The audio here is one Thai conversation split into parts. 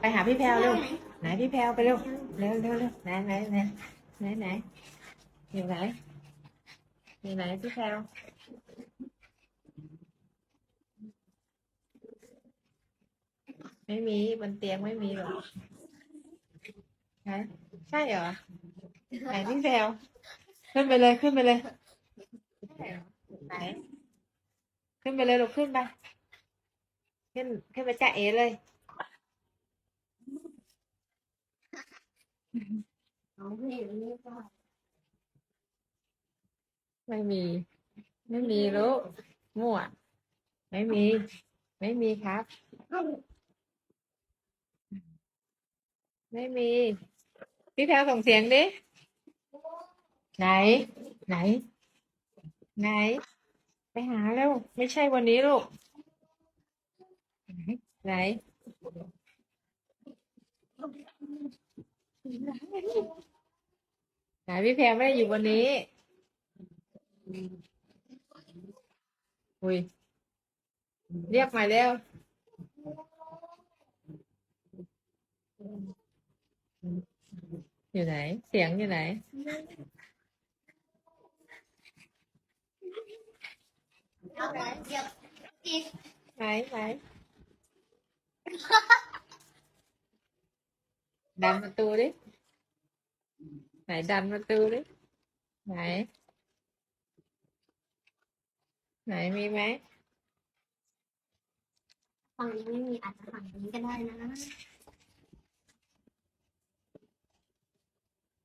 ไปหาพี่แพรวเร็วไหนพี่แพรวไปเร็วเร็วเร็วเร็วไหนไหนไหนไหนไหนอยู่ไหนอยู่ไหนพี่แพรวไม่มีบนเตียงไม่มีหรอกไหนใช่เหรอไหนพี่แพรวขึ้นไปเลยขึ้นไปเลยไหนขึ้นไปเลยลูกขึ้นไปขึ้นขึ้นไปจ่าเอเลย น้องพี่นี่ก็ ไม่มี ไม่มีลูกมั่ว ไม่มี ไม่มีครับ ไม่มี พี่แพวส่งเสียงดิ ไหน ไหน ไหน ไปหาเร็วไม่ใช่วันนี้ลูก ไหนไหน พี่แพลวไม่ได้อยู่วันนี้ อุ้ย เรียกมาเร็วอยู่ไหน เสียงอยู่ไหนเอาไปเดี๋ยวกินไหนไหน ดันประตูดิ ไหนดันประตูดิ ไหน ไหนมีไหมฝั่งนี้ไม่มีอาจจะฝั่งนี้ก็ได้นะ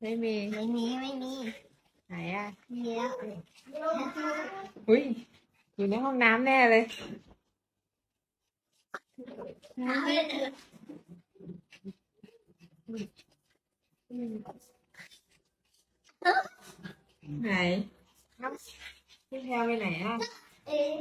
ไม่มี ไม่มีไม่มีไหนอะมีแล้วอุ้ยอยู่ในห้องน้ำแน่เลยไหนพี่ แพลวไปไหนอะเอ๊ะ